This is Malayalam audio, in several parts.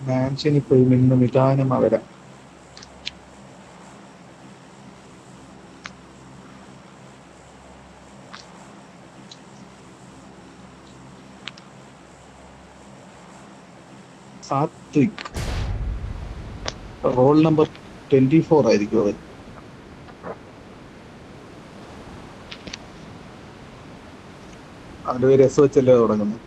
മാൻഷനിൽ പോയി നിദാനം അവരാ. Satvik. Roll number twenty four ആയിരിക്കും അവൻ അവന്റെ പേര് എസ് വെച്ചല്ലേ തുടങ്ങുന്നു?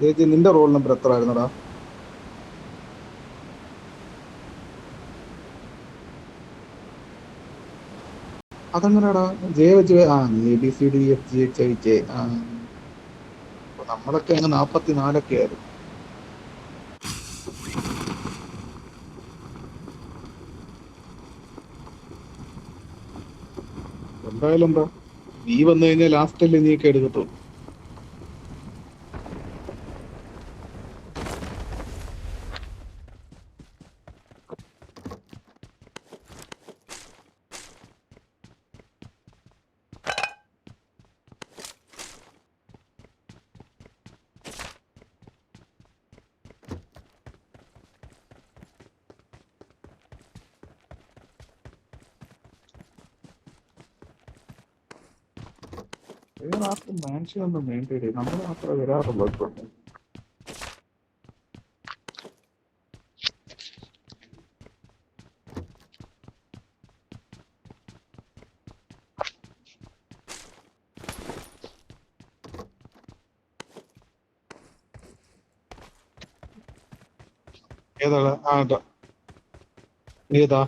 ചേച്ചി നിന്റെ റോൾ നമ്പർ എത്ര ആയിരുന്നടാ? അതെങ്ങനെടാ? ജെ വെച്ച് ആ A B C D F G H I K നമ്മളൊക്കെ അങ്ങ് നാപ്പത്തി നാലൊക്കെ ആയിരുന്നു. എന്തായാലും എന്താ? നീ വന്നു കഴിഞ്ഞാൽ ലാസ്റ്റ് അല്ലേ നീ ഒക്കെ എടുക്കത്തുള്ളൂ വേറെ ആർക്കും വന്ന് ഒന്നും വേണ്ടേ നമ്മൾ മാത്രമേ വരാറുള്ളൂ ഇപ്പം. ആ. ഏതാ?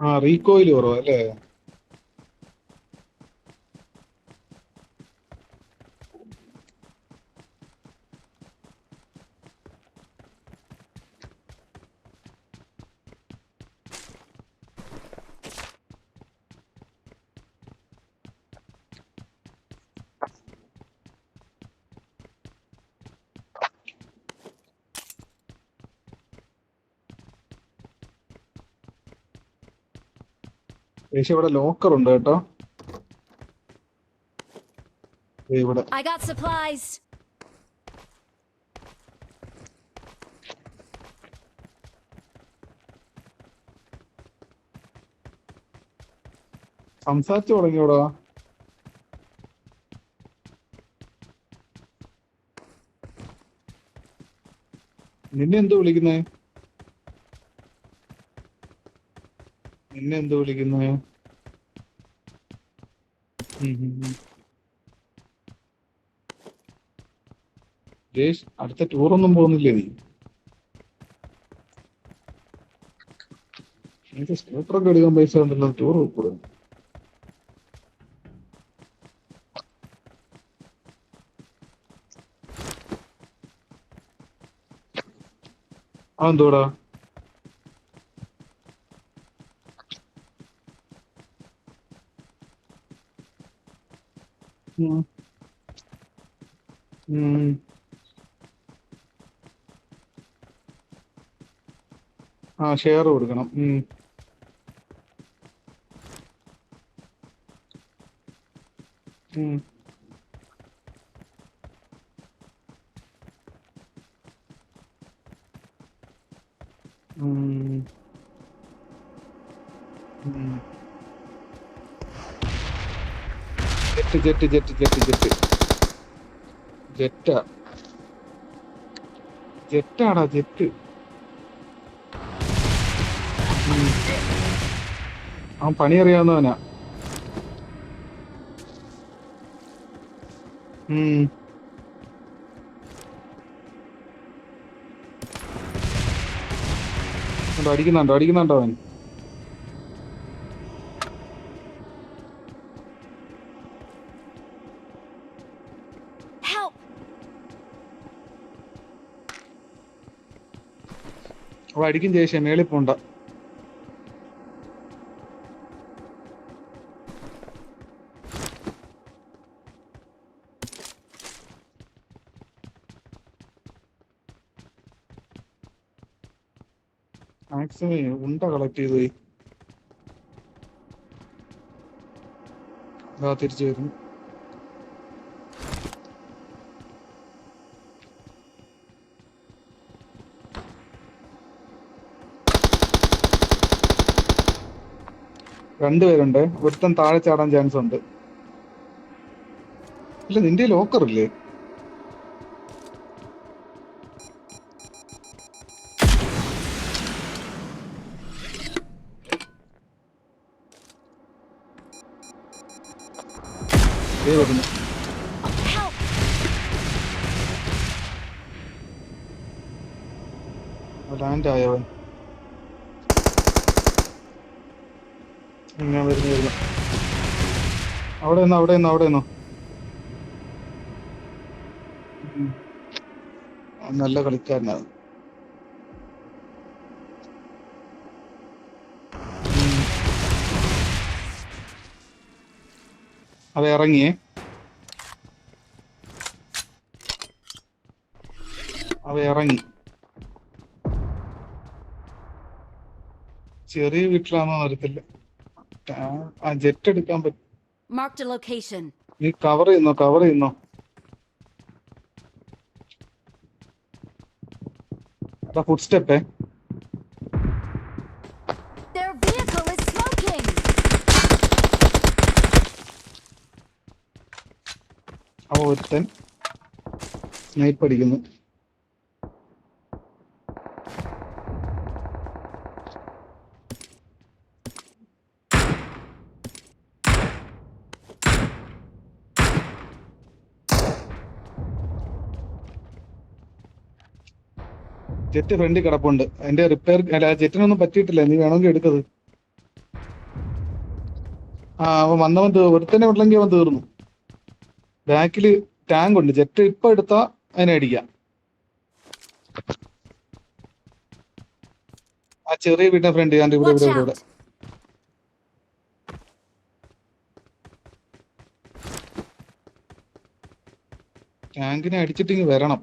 ആ റീകോയിൽ കുറവാ അല്ലേ? ഏഷ്യ ഇവിടെ ലോക്കർ ഉണ്ട് കേട്ടോ ഇവിടെ. സംസാരിച്ചു തുടങ്ങിയോടാ നിന്നെ എന്ത് വിളിക്കുന്നേ നിന്നെ എന്ത് വിളിക്കുന്നേ. ജയേഷ് അടുത്ത ടൂറൊന്നും പോകുന്നില്ലേ നീ? എനിക്ക് സ്കൂട്ടറൊക്കെ എടുക്കാൻ പൈസ ഉണ്ടല്ലോ ടൂർ ഉൾപ്പെടും അതെന്തോടാ? ആ ഷെയർ കൊടുക്കണം. Jet jet jet jet jet. ജെറ്റാ. ജെറ്റാടാ ജെറ്റ്. അവൻ പണി അറിയാവുന്നവനാ അടിക്കുന്നുണ്ടോ അടിക്കുന്നുണ്ടോ അവൻ? അടിക്കും ചേച്ചി മേളിൽ പോണ്ട. ഉണ്ട കളക്ട് ചെയ്ത് പോയി തിരിച്ചു വരുന്നു. രണ്ടുപേരുണ്ട് ഒരുത്തൻ താഴെ ചാടാൻ ചാൻസ് ഉണ്ട്. ഇല്ല നിന്റെ ലോക്കർ ഇല്ലേ? ലാൻഡ് ആയവൻ ഞാൻ വരുന്നു വരുന്നു. അവിടെ നിന്നോ അവിടെ നിന്നോ അവിടെ നിന്നോ. നല്ല കളിക്കാരനാണ് അവ ഇറങ്ങിയേ. അവ ഇറങ്ങി. ചെറിയ വീട്ടിലാണോ അറിയത്തില്ല. ആ ജെറ്റ് എടുക്കാൻ പറ്റും. നീ കവർ ചെയ്യുന്നോ കവർ ചെയ്യുന്നോ? അതാ ഫുഡ് സ്റ്റെപ്പേ Their vehicle is smoking! അവ ഒരുത്തൻ സ്നൈപ്പ് അടിക്കുന്നു. ജെറ്റ് ഫ്രണ്ടിൽ കിടപ്പുണ്ട്. അതിന്റെ റിപ്പയർ അല്ല ജെറ്റിനൊന്നും പറ്റിയിട്ടില്ല. നീ വേണമെങ്കിൽ എടുക്കത് ആ അവൻ വന്നവൻ ഒരുത്തന്നെ ഉണ്ടെങ്കിൽ അവൻ തീർന്നു. ബാക്കിൽ ടാങ്ക് ഉണ്ട്. ജെറ്റ് ഇപ്പൊ എടുത്താ അതിനെ അടിക്കാം. ആ ചെറിയ വീടിന്റെ ഫ്രണ്ട് ഞാൻ ഇവിടെ ഇവിടെ ഇവിടെ ടാങ്കിനെ അടിച്ചിട്ട് ഇങ്ങ് വരണം.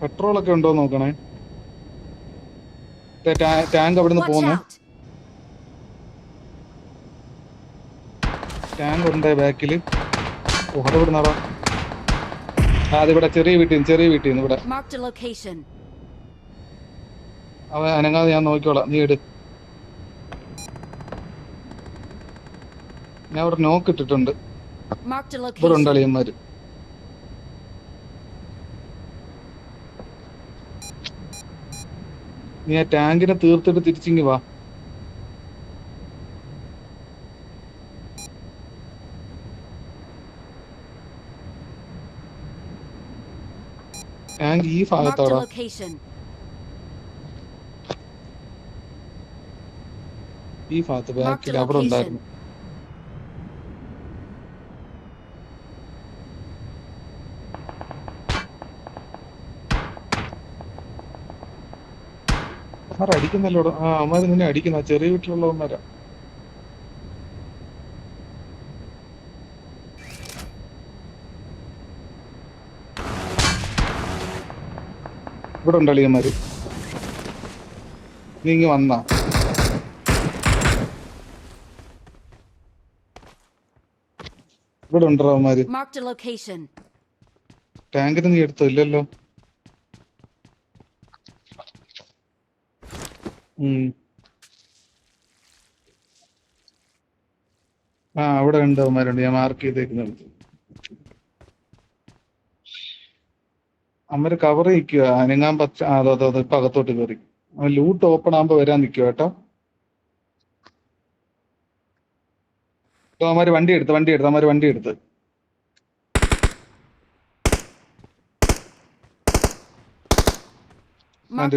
പെട്രോൾ ഒക്കെ ഉണ്ടോ നോക്കണേ. ടാങ്ക് അവിടെ നിന്ന് പോകുന്നു ടാങ്ക് ഉണ്ട് ബാക്കിൽ ഓ അത് ഇവിടുന്നാടാ ആ അതിവിടെ ചെറിയ വീട്ടിൽ നിന്ന് ചെറിയ വീട്ടിൽ നിന്ന് ഇവിടെ. അവ അനങ്ങാതെ ഞാൻ നോക്കിക്കോളാം. നീ ഇട് ഞാൻ അവിടെ നോക്ക് ഇട്ടിട്ടുണ്ട്. ഇവിടെ ഉണ്ട്. അളിയന്മാര്. നീ ആ ടാങ്കിനെ തീർത്തിട്ട് തിരിച്ചിങ്ങി വാ ടാങ്ക് ഈ ഭാഗത്താടാ. ഈ ഭാഗത്ത് ബാക്കിൽ അവിടെ ഉണ്ടായിരുന്നു. അടിക്കുന്നല്ലോ ആ അമ്മ നിന്നെ അടിക്കുന്ന ചെറിയ വീട്ടിലുള്ളവന്മാരാ. ഇവിടെ ഉണ്ട് അളിയന്മാര്? നീ ഇങ്ങ് വന്നാ. ഇവിടെ ഉണ്ടോ അവന്മാര്. ടാങ്കിന് നീ എടുത്തോ? ഇല്ലല്ലോ. ആ അവിടെ ഉണ്ട് അവന്മാരുണ്ട്. ഞാൻ മാർക്ക് ചെയ്തേക്കുന്നുണ്ട്. അമ്മര് കവർ നിൽക്കുക അനങ്ങാൻ പച്ച അതോ അതെ ഇപ്പൊ അകത്തോട്ട് കയറി ലൂട്ട് ഓപ്പൺ ആകുമ്പോ വരാൻ നിൽക്കുക കേട്ടോ. അവന്മാര് വണ്ടി എടുത്ത് വണ്ടി എടുത്ത് അവന്മാര് വണ്ടി എടുത്ത്.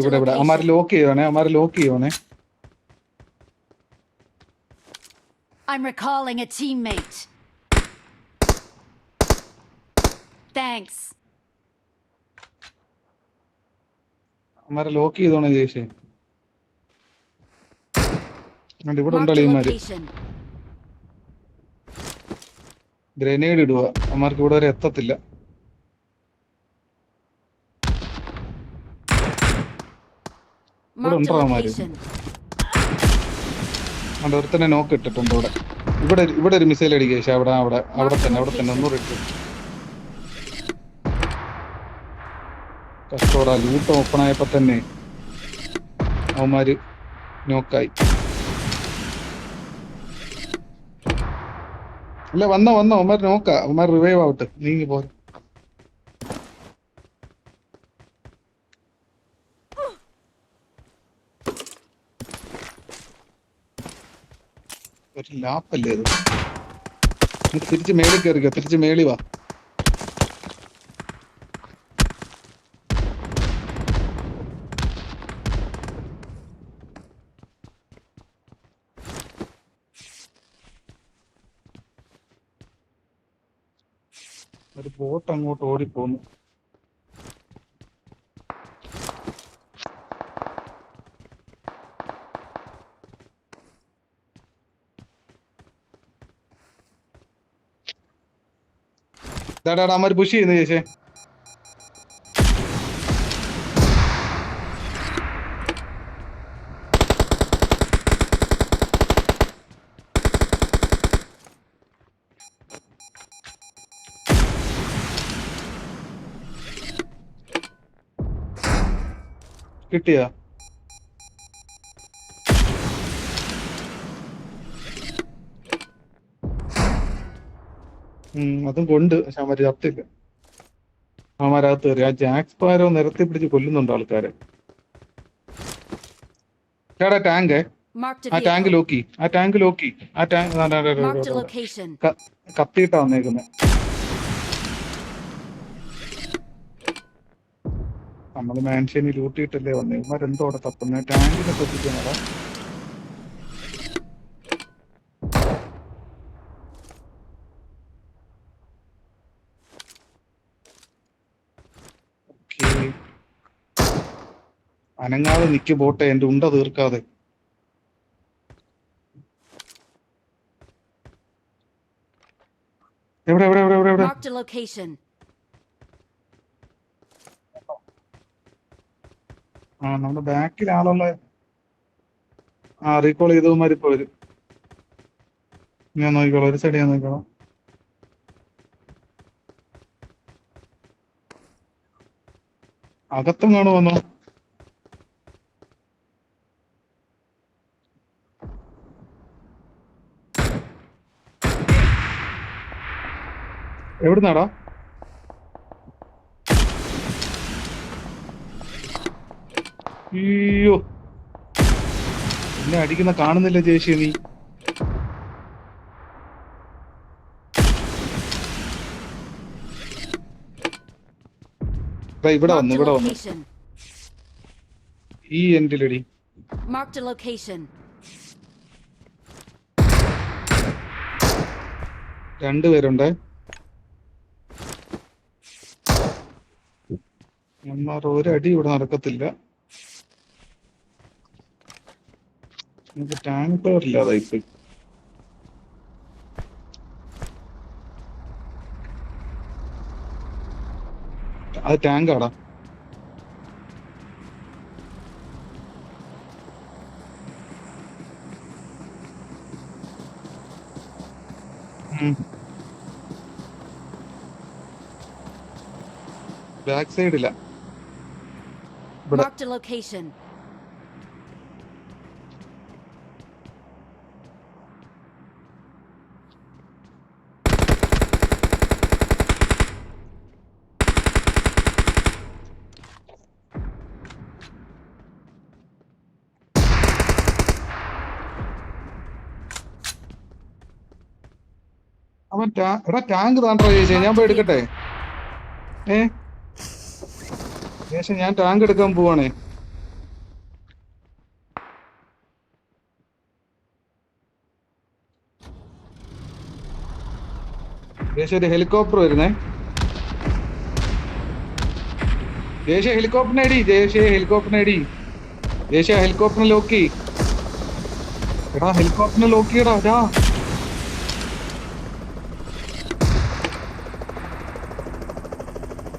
ഇവിടെ ഇവിടെ. അവന്മാര് ലോക്ക് ചെയ്യണേ അവന്മാര് ലോക്ക് ചെയ്യണേ I'm recalling a teammate. Thanks. അമ്മാരെ ലോക്ക് ചെയ്തോണേ ജയിഷേ. ഇവിടെ ഉണ്ടോ ഇമാര് ഗ്രനേഡ് ഇടുക. അമ്മാർക്ക് ഇവിടെ വരെ എത്തത്തില്ല. ഇവിടെ ഉണ്ടോ അവിടെ ഒരുത്തന്നെ നോക്ക് ഇട്ടിട്ടുണ്ട് ഇവിടെ. ഇവിടെ ഇവിടെ ഒരു മിസൈൽ അടിക്കുക അവിടെ അവിടെ അവിടെ തന്നെ അവിടെ തന്നെ. ഒന്നുകൂടെ ഇട്ടു. കഷ്ടോടാ ലൂട്ട് ഓപ്പൺ ആയപ്പോ തന്നെ അവന്മാര് നോക്കായി അല്ല വന്നോ വന്നോ അവന്മാർ നോക്ക അവന്മാർ റിവൈവ് ആവട്ടെ. നീങ്ങി പോ ഒരു ലാപ്പല്ലേ ഇത്? തിരിച്ച് മേളിൽ കയറിക്കോ തിരിച്ച് മേളി വാ. ബോട്ട് അങ്ങോട്ട് ഓടിപ്പോന്നു. ഡാടാ അമ്മ പുഷ് ചെയ്യുന്നു ചേച്ചേ. കിട്ടിയാ? അതും കൊണ്ട് പക്ഷെ അവന്മാര് ചത്തില്ല. അവന്മാരകത്ത് കയറി. ആ ജാക്സ് പാരോ നിരത്തി പിടിച്ച് കൊല്ലുന്നുണ്ട് ആൾക്കാരെ. ചേട്ടാ ടാങ്ക്. ആ ടാങ്ക്. ലോക്കി ആ ടാങ്ക് ലോക്കി ആ ടാങ്ക്. കത്തിയിട്ടാ വന്നേക്കുന്നത് നമ്മൾ മാൻഷനി ലൂട്ടിയിട്ടല്ലേ വന്നേ. ഇവന്മാരെന്തോ അവിടെ തപ്പുന്ന. ടാങ്കിനെ ഓക്കേ. അനങ്ങാതെ നിക്ക് പോട്ടെ എന്റെ ഉണ്ട തീർക്കാതെ. എവിടെ എവിടെ എവിടെ എവിടെ എവിടെ Marked a location. ആ നമ്മുടെ ബാക്കിൽ ആളുള്ള ആ റീകോൾ ചെയ്തവന്മാർ ഇപ്പൊ വരും. ഞാൻ നോക്കിക്കോളാം ഒരു സൈഡ് ഞാൻ നോക്കിക്കോളാം. അകത്തും കാണുമെന്നോ എവിടുന്നാടാ അയ്യോ എന്നെ അടിക്കുന്ന കാണുന്നില്ല ജയശ്രീ നീ. ഇവിടെ വന്നു ഇവിടെ വന്നു. ഈ എൻഡിലടി. രണ്ടുപേരുണ്ട് ഒരടി ഇവിടെ നടക്കത്തില്ല. നമുക്ക് ടാങ്ക് പവർ ഇല്ലാതായി പോയി. അത് ടാങ്കാടാ ബാക്ക് സൈഡില്ല ഇവിടെ. അവൻ എടാ ടാങ്ക് താണ്ടാ ചേച്ചി. ഞാൻ പോയി എടുക്കട്ടെ? ഏ? ചേച്ചി ഞാൻ ടാങ്ക് എടുക്കാൻ പോവാണേ. ചേച്ചി ഒരു ഹെലികോപ്റ്റർ വരുന്നേ. ദേശീയ ഹെലികോപ്റ്ററിനെ അടി ദേശീയ ഹെലികോപ്റ്ററിനെ അടി ദേശീയ ഹെലികോപ്റ്ററിനെ ലോക്കി എടാ ഹെലികോപ്റ്ററിനെ ലോക്കിയടാ രാ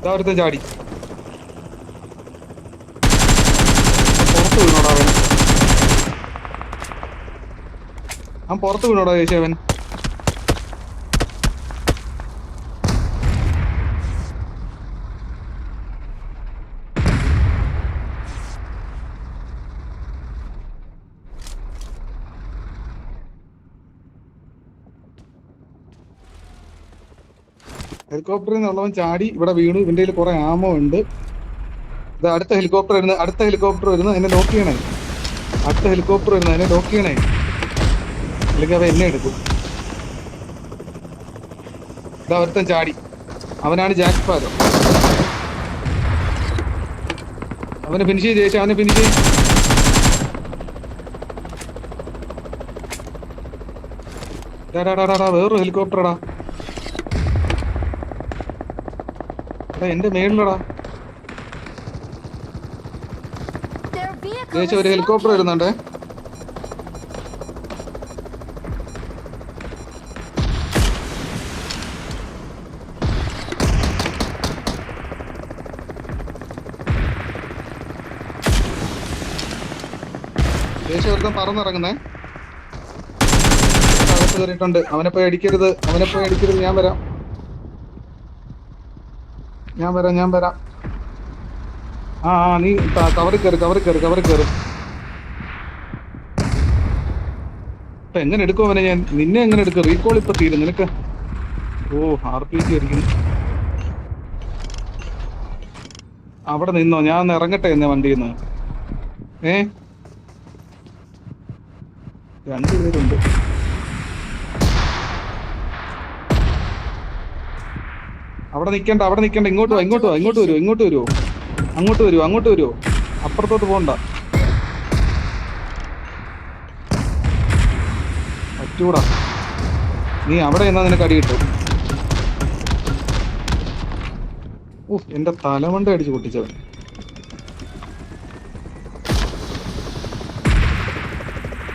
അതാവരുത്തെ ചാടി. പുറത്ത് വീണോടാ അവൻ. ഞാൻ പുറത്ത് വീണോടാ ചേച്ചി അവൻ. ഹെലികോപ്റ്ററിൽ നിന്നുള്ളവൻ ചാടി ഇവിടെ വീണു ഇവന്റെ കയ്യിൽ കുറെ ആമോ ഉണ്ട്. ഇത് അടുത്ത ഹെലികോപ്റ്റർ വരുന്നു അടുത്ത ഹെലികോപ്റ്റർ വരുന്നു എന്നെ ലോക്ക് ചെയ്യണേ. അടുത്ത ഹെലികോപ്റ്റർ വരുന്നു എന്നെ ലോക്ക് ചെയ്യണേ. അല്ലെങ്കിൽ അവ എന്നെ എടുക്കും. ഇതാ ഒരുത്തൻ ചാടി. അവനാണ് ജാക്ക് പാരോ അവനെ ഫിനിഷ് ചെയ്ത് ചേച്ചി അവനെ ഫിനിഷ് ചെയ്ത് ഡാ, ഡാ, ഡാ, വേറൊരു ഹെലികോപ്റ്ററടാ എന്റെ മേളിലടാ. ചേച്ചി ഒരു ഹെലികോപ്റ്റർ വരുന്നുണ്ട്? ചേച്ചി ഒരുത്തൻ പറന്നിറങ്ങുന്നേ അകത്ത് കയറിയിട്ടുണ്ട്. അവനെ പോയി അടിക്കരുത്. അവനെ പോയി അടിക്കരുത്. ഞാൻ വരാം. ഞാൻ വരാം ഞാൻ വരാം. ആ ആ നീ കവറി കയറി കവറി കയറി കവറി കയറി ഇപ്പൊ എങ്ങനെ എടുക്കും അവനെ ഞാൻ? നിന്നെ എങ്ങനെ എടുക്കും? റീകോൾ ഇപ്പൊ തീരും നിനക്ക്. ഓ ആർ പി ജി അടിക്കുന്നു അവിടെ നിന്നോ? ഞാൻ ഇറങ്ങട്ടെ എന്നെ വണ്ടിയിൽ നിന്ന് ഏ? രണ്ടുപേരുണ്ട്. അവിടെ നിൽക്കണ്ട അവിടെ നിൽക്കണ്ട ഇങ്ങോട്ട് വാ ഇങ്ങോട്ട് വാ ഇങ്ങോട്ട് വരുമോ ഇങ്ങോട്ട് വരുമോ അങ്ങോട്ട് വരുമോ അങ്ങോട്ട് വരുമോ അപ്പുറത്തോട്ട് പോകണ്ട പറ്റൂടാ. നീ അവിടെ എന്നാ നിനക്ക് അടി കിട്ടും. ഓ എന്റെ തലമണ്ട അടിച്ച് പൊട്ടിച്ചവൻ.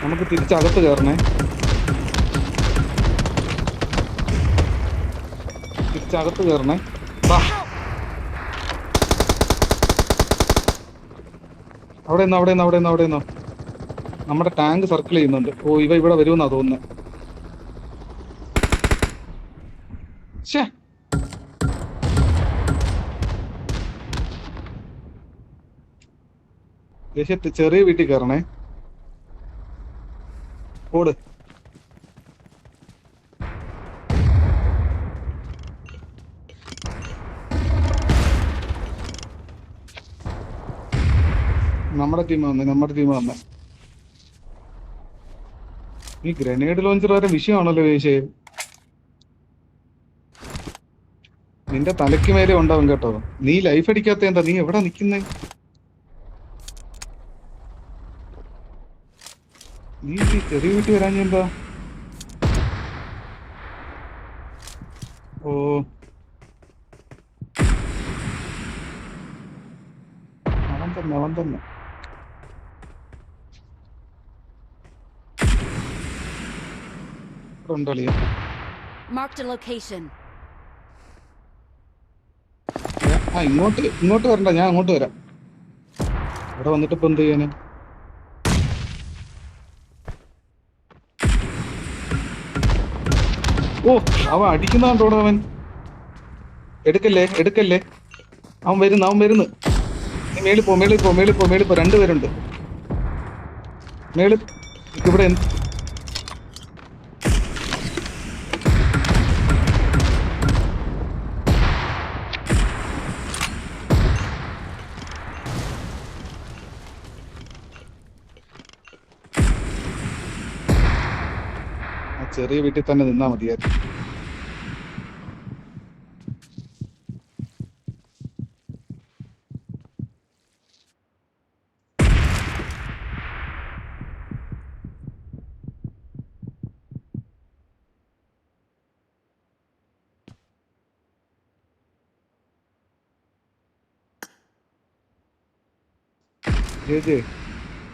നമുക്ക് തിരിച്ചകത്ത് കയറണേ തിരിച്ചകത്ത് കയറണേ വാ അവിടെ നിന്ന് അവിടെ നിന്ന് അവിടെ നിന്ന് അവിടെ നിന്നോ നമ്മുടെ ടാങ്ക് സർക്കിൾ ചെയ്യുന്നുണ്ട്. ഓ ഇവ ഇവിടെ വരുമെന്നാ തോന്നുന്നത് ശ്ശേ. ദേശീയ ചെറിയ വീട്ടിൽ കയറണേ ഓട്. നമ്മുടെ ടീം വന്നെ നമ്മുടെ ടീം വന്നെ. ഈ ഗ്രനേഡ് ലോഞ്ചർ വരെ വിഷയമാണല്ലോ വേശേ നിന്റെ തലയ്ക്ക് മേലെ ഉണ്ടാവും കേട്ടോ. നീ ലൈഫ് അടിക്കാത്ത എന്താ? നീ എവിടെ നിക്കുന്നേ? നീ ചെറിയ വീട്ടിൽ വരാൻ എന്താ? ഓ. അവൻ തന്നെ അവൻ തന്നെ. Marked a location. ആ ഇങ്ങോട്ട് ഇങ്ങോട്ട് വരണ്ട ഞാൻ അങ്ങോട്ട് വരാം. ഇവിടെ വന്നിട്ട് ഇപ്പൊ എന്ത് ചെയ്യാന്? ഓ അവൻ അടിക്കുന്നതാണ്ടോടെ അവൻ? എടുക്കല്ലേ എടുക്കല്ലേ? അവൻ വരുന്നു അവൻ വരുന്നു. നീ മേളിപ്പോ മേളിപ്പോ മേളിപ്പോ പോ മേളിൽ പോ മേളിൽ പോ. രണ്ടുപേരുണ്ട് മേളി ഇവിടെ ചെറിയ വീട്ടിൽ തന്നെ നിന്നാ മതിയായിരുന്നു.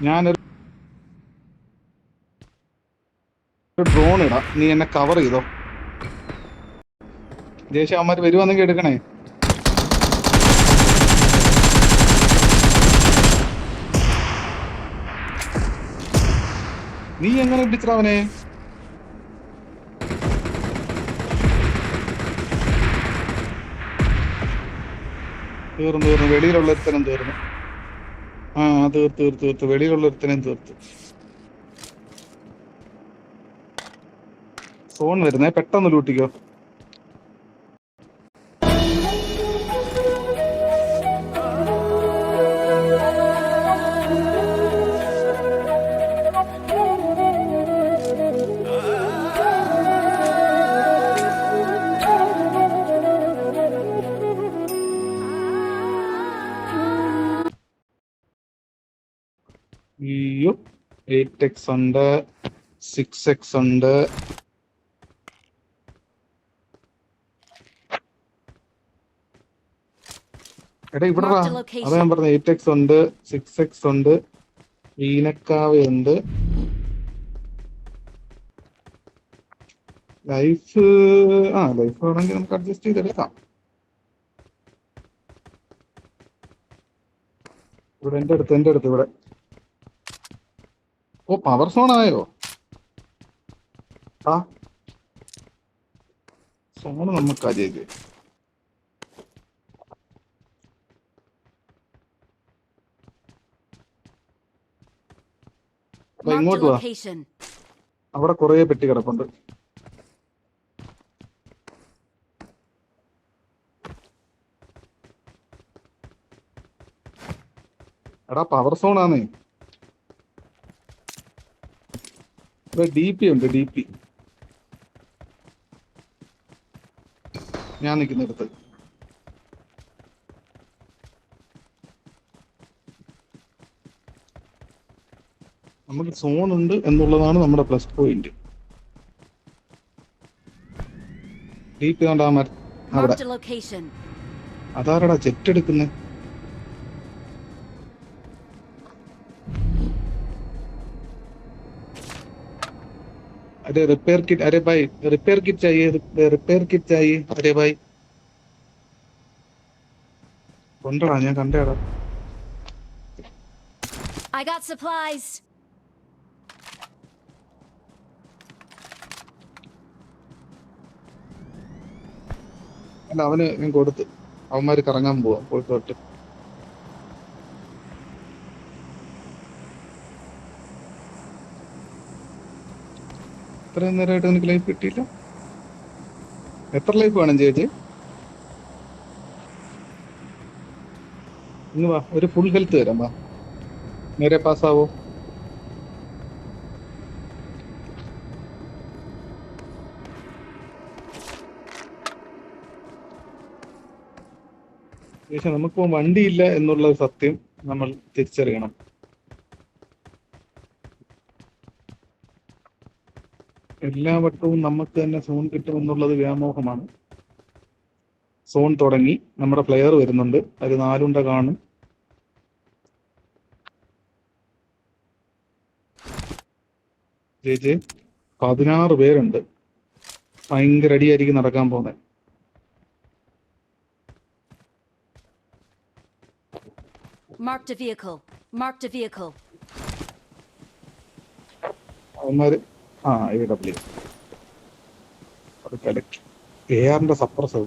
ഞാനൊരു ഡ്രോൺ ഇടാം. നീ എന്നെ കവർ ചെയ്തോ? ദേശീയ അവന്മാർ വരുവാന്നെങ്കിൽ എടുക്കണേ. നീ എങ്ങനെ ഇടിച്ചടാ അവനെ? തീർന്നു തീർന്നു. വെളിയിലുള്ള ഒരുത്തനും തീർന്നു. ആ തീർത്ത് തീർത്ത് തീർത്ത്. വെളിയിലുള്ള തീർത്ത്. സോൺ വരുന്നേ പെട്ടെന്ന് ലൂട്ടിക്കോ എയ്റ്റ് എക്സ് ഉണ്ട് സിക്സ് എക്സ് ഉണ്ട്. എടാ ഇവിടെ. അതാ ഞാൻ പറഞ്ഞ എയ്റ്റ് എക്സ് ഉണ്ട് സിക്സ് എക്സ് ഉണ്ട് വീനക്കാവയുണ്ട് ലൈഫ് ആ ലൈഫ് വേണമെങ്കിൽ നമുക്ക് അഡ്ജസ്റ്റ് ചെയ്തെടുക്കാം ഇവിടെ എന്റെ അടുത്ത് എന്റെ അടുത്ത് ഇവിടെ. ഓ പവർ സോൺ ആയോ? ആ. സോണ് നമുക്ക് അജയ്ക്ക് അപ്പൊ Marked a ഇങ്ങോട്ട് വാ. അവിടെ കുറേ പെട്ടി കിടപ്പുണ്ട്. എടാ പവർ സോൺ ആണേ ഡി പി ഉണ്ട് ഡി പി ഞാൻ നിൽക്കുന്നിടത്ത്. നമുക്ക് സോൺ ഉണ്ട് എന്നുള്ളതാണ് നമ്മുടെ പ്ലസ് പോയിന്റ് ഡി പി കണ്ട അവിടെ Marked a location. അതാരടാ ചെറ്റ് എടുക്കുന്നേ अरे रिपेयर किट अरे भाई रिपेयर किट चाहिए रिपेयर किट चाहिए अरे भाई കൊണ്ടടാ ഞാൻ കണ്ടേടാ I got supplies. അല്ല അവന് ഞാൻ കൊടുത്ത്. അവന്മാര് കറങ്ങാൻ പോവാ പോയിട്ടോട്ട് ഇത്രയും നേരമായിട്ട് നിനക്ക് ലൈഫ് കിട്ടിയില്ല? എത്ര ലൈഫ് വേണം ചേച്ചി? ഇന്ന് വാ ഒരു ഫുൾ ഹെൽത്ത് തരാം വാ. നേരെ പാസ്സാവോ പക്ഷെ നമുക്കിപ്പോ വണ്ടിയില്ല എന്നുള്ള സത്യം നമ്മൾ തിരിച്ചറിയണം. എല്ലാ വട്ടവും നമുക്ക് തന്നെ സോൺ കിട്ടും എന്നുള്ളത് വ്യാമോഹമാണ്. സോൺ തുടങ്ങി. നമ്മുടെ പ്ലെയർ വരുന്നുണ്ട്. അത് നാലുണ്ട കാണും. ജെ ജെ പതിനാറ് പേരുണ്ട്. ഭയങ്കര അടിയായിരിക്കും നടക്കാൻ പോകുന്നത്. Marked a vehicle. Marked a vehicle. അവന്മാര് ആ എ ഡബ്ല്യു അത് കലക്ട് എ ആറിന്റെ സപ്രസ്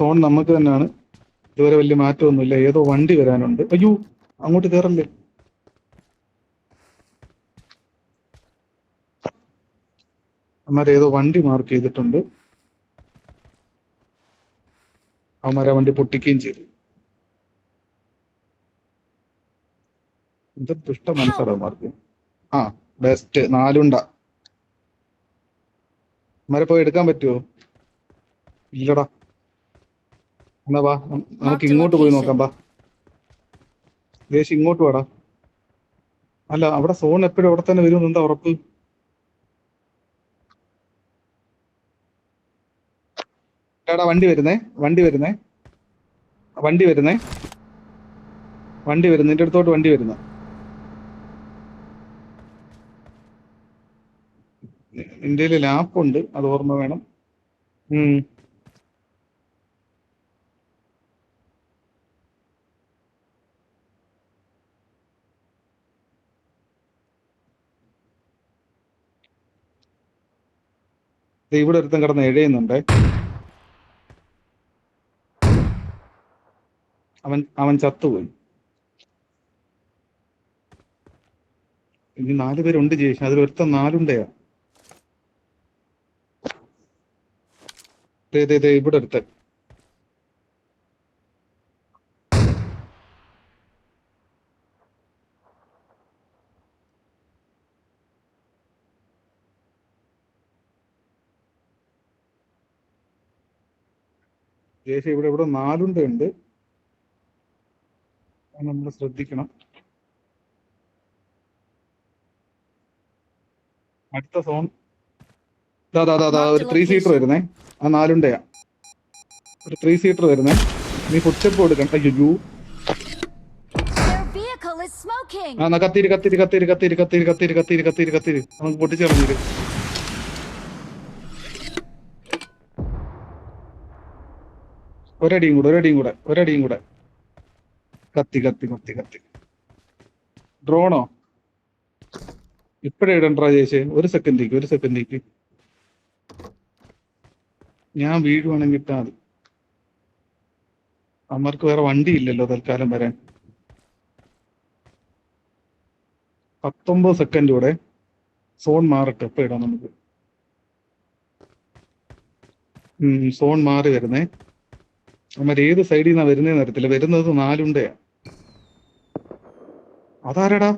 സോൺ നമുക്ക് തന്നെയാണ്. ഇതുവരെ വലിയ മാറ്റമൊന്നുമില്ല. ഏതോ വണ്ടി വരാനുണ്ട്. അയ്യോ അങ്ങോട്ട് കയറല്ലേ അവന്മാർ ഏതോ വണ്ടി മാർക്ക് ചെയ്തിട്ടുണ്ട്. അവന്മാരെ വണ്ടി പൊട്ടിക്കുകയും ചെയ്തു. ഇത് ദുഷ്ട മനസ്സടമാർക്ക് ആ ബെസ്റ്റ് നാലുണ്ട. മരെ പോയി എടുക്കാൻ പറ്റുമോ ഇല്ലടാ. എന്നാ വാ നമുക്ക് ഇങ്ങോട്ട് പോയി നോക്കാം വാ. ദേശം ഇങ്ങോട്ട് വാടാ. അല്ല അവിടെ സോൺ എപ്പോഴും അവിടെ തന്നെ വരും എന്താ ഉറപ്പ്? എടാ വണ്ടി വരുന്നേ വണ്ടി വരുന്നേ. വണ്ടി വരുന്നേ. വണ്ടി വരുന്നു നിന്റെ അടുത്തോട്ട് വണ്ടി വരുന്നു. നിന്റെ ലാപ്പ് ഉണ്ട് അത് ഓർമ്മ വേണം. ഇവിടെ ഒരുത്തം കിടന്ന് എഴയുന്നുണ്ട് അവൻ അവൻ ചത്തുപോയി. ഇനി നാല് പേരുണ്ട് ജയേഷ്. അതിൽ ഒരുത്ത നാലുണ്ടയാ. ഇവിടെ അടുത്ത ജയേഷ് ഇവിടെ ഇവിടെ നാലുണ്ട് ഉണ്ട്. നമ്മൾ ശ്രദ്ധിക്കണം. അടുത്ത സോൺ ഒരു ത്രീ സീറ്റർ വരുന്നേ. ആ നാലുണ്ടയാ. ഒരു ത്രീ സീറ്റർ വരുന്നേ. നീ ഫുഡ് കൊടുക്കണം അയ്യോ. ആ എന്നാ കത്തിരി കത്തിരി കത്തിരി കത്തിരി കത്തിരി കത്തിരി കത്തിരി കത്തിരി കത്തിരി നമുക്ക് പൊട്ടിച്ചറിഞ്ഞിട്ട് ഒരടിയും കൂടെ ഒരടിയും കൂടെ ഒരടിയും കൂടെ. കത്തി കത്തി കത്തി കത്തി. ഡ്രോണോ ഇപ്പഴേ ഇടണ്ടാ ചേച്ചി ഒരു സെക്കൻഡേക്ക് ഒരു സെക്കൻഡേക്ക് ഞാൻ വീഴുവാണെങ്കിൽ ഇട്ടാ മതി. അമ്മർക്ക് വേറെ വണ്ടി ഇല്ലല്ലോ തൽക്കാലം വരാൻ. പത്തൊമ്പത് സെക്കൻഡ് കൂടെ സോൺ മാറട്ടെ എപ്പോ ഇടാം നമുക്ക്. സോൺ മാറി വരുന്നേ. അമ്മ ഏത് സൈഡിൽ നിന്നാ വരുന്നതെന്ന് അറിയത്തില്ല. വരുന്നത് നാലുണ്ടയാ. അതാരടാ?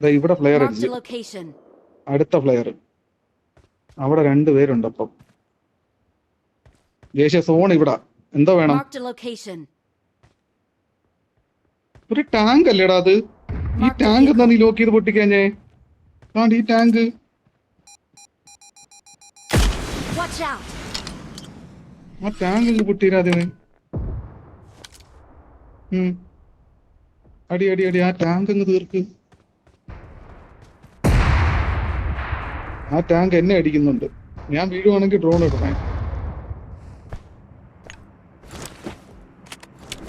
ഇവിടെ ഫ്ലെയർ അടിച്ച്. അടുത്ത ഫ്ലെയർ അവിടെ രണ്ടുപേരുണ്ട് അപ്പം. ദേശീയ സോൺ ഇവിടെ. എന്താ വേണം? ഒരു ടാങ്ക് അല്ലേടാ അത്? ഈ ടാങ്ക് എന്താ നീ ലോക്ക് ചെയ്ത് പൊട്ടിക്കഞ്ഞേ ഈ ടാങ്ക് Watch out. ആ ടാങ്ക് പൊട്ടിരാതിന് ഉം. അടി അടി അടി ആ ടാങ്ക് അങ്ങ് തീർക്ക്. ആ ടാങ്ക് എന്നെ അടിക്കുന്നുണ്ട്. ഞാൻ വീഴുവാണെങ്കിൽ ഡ്രോൺ ഇടണേ.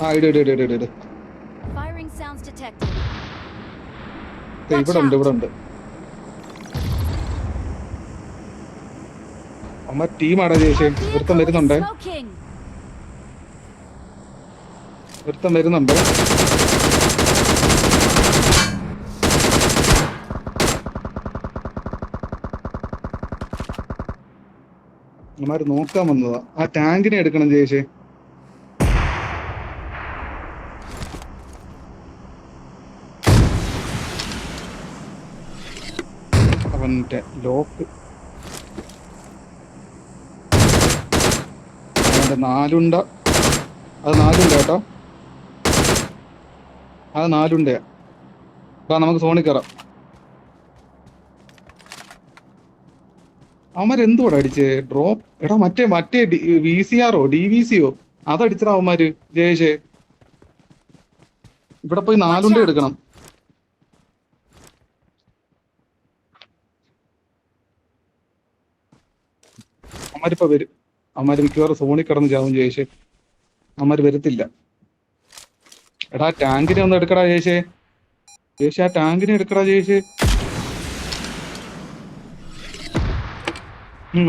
ആ ഇട ഇട ഇട ഇട് ഇട്. ഇവിടെ ഉണ്ട് ഇവിടെ ഉണ്ട്. അമ്മ ടീമാടാ ചേച്ചി? വൃത്തം വരുന്നുണ്ട്. വൃത്തം വരുന്നുണ്ട്. അമ്മമാര് നോക്കാൻ വന്നതാ. ആ ടാങ്കിനെ എടുക്കണം ചേച്ചി. ലോക്ക് അവന്റെ നാലുണ്ട. അത് നാലുണ്ട കേട്ടോ. അത് നാലുണ്ട. വാ നമുക്ക് സോണിൽ കയറാം അവന്മാരെന്തുവാടാ അടിച്ച്? ഡ്രോപ്പ്. എടാ മറ്റേ മറ്റേ വി സി ആറോ ഡി വി സിയോ അതടിച്ചടാ അവന്മാര് ജയേഷേ. ഇവിടെ പോയി നാലുണ്ട എടുക്കണം. അവന്മാരിപ്പോ വരും. അവന്മാര് മിക്കവാറും സോണി കിടന്ന് ചാവും ജയേഷേ. അവന്മാര് വരത്തില്ല. എടാ ടാങ്കിനെ ഒന്ന് എടുക്കടാ ജയേഷേ. ജയേഷേ ആ ടാങ്കിനെ എടുക്കടാ ജയേഷേ.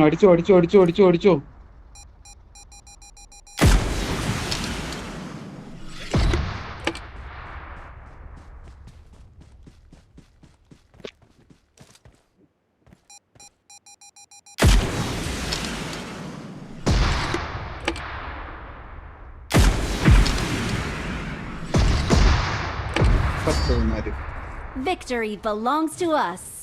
അടിച്ചോ അടിച്ചോ അടിച്ചോ അടിച്ചോ അടിച്ചോ. Belongs to us.